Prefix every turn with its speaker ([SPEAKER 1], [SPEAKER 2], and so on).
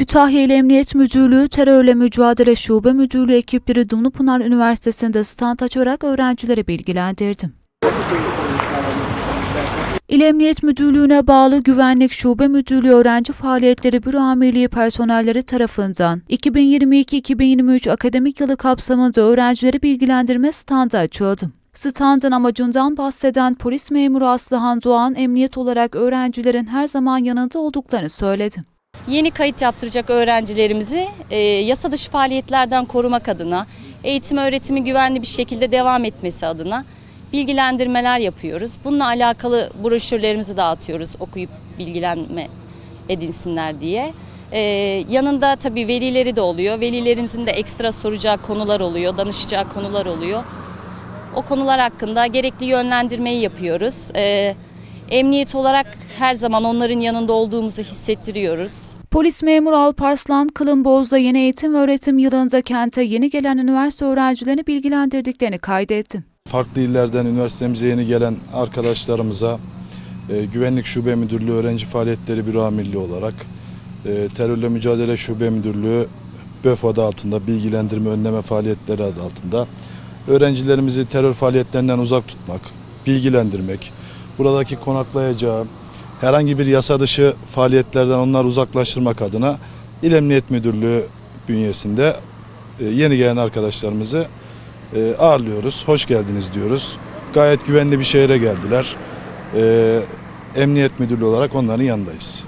[SPEAKER 1] Kütahya İl Emniyet Müdürlüğü Terörle Mücadele Şube Müdürlüğü ekipleri Dumlupınar Üniversitesi'nde stand açarak öğrencileri bilgilendirdi. İl Emniyet Müdürlüğü'ne bağlı Güvenlik Şube Müdürlüğü Öğrenci Faaliyetleri Büro Amirliği personelleri tarafından 2022-2023 akademik yılı kapsamında öğrencileri bilgilendirme standı açıldı. Standın amacından bahseden polis memuru Aslıhan Doğan, emniyet olarak öğrencilerin her zaman yanında olduklarını söyledi.
[SPEAKER 2] Yeni kayıt yaptıracak öğrencilerimizi e, yasa dışı faaliyetlerden korumak adına, eğitim öğretimi güvenli bir şekilde devam etmesi adına bilgilendirmeler yapıyoruz. Bununla alakalı broşürlerimizi dağıtıyoruz okuyup bilgilenme edinsinler diye. E, yanında tabii velileri de oluyor. Velilerimizin de ekstra soracağı konular oluyor, danışacağı konular oluyor. O konular hakkında gerekli yönlendirmeyi yapıyoruz. E, emniyet olarak her zaman onların yanında olduğumuzu hissettiriyoruz.
[SPEAKER 1] Polis memuru Alparslan Kılınboz'da yeni eğitim ve öğretim yılında kente yeni gelen üniversite öğrencilerini bilgilendirdiklerini kaydetti.
[SPEAKER 3] Farklı illerden üniversitemize yeni gelen arkadaşlarımıza e, Güvenlik Şube Müdürlüğü Öğrenci Faaliyetleri Büro Amirliği olarak e, Terörle Mücadele Şube Müdürlüğü BÖF adı altında bilgilendirme önleme faaliyetleri adı altında öğrencilerimizi terör faaliyetlerinden uzak tutmak, bilgilendirmek, buradaki konaklayacağı herhangi bir yasa dışı faaliyetlerden onları uzaklaştırmak adına İl Emniyet Müdürlüğü bünyesinde e, yeni gelen arkadaşlarımızı e, ağırlıyoruz. Hoş geldiniz diyoruz. Gayet güvenli bir şehre geldiler. E, Emniyet Müdürlüğü olarak onların yanındayız.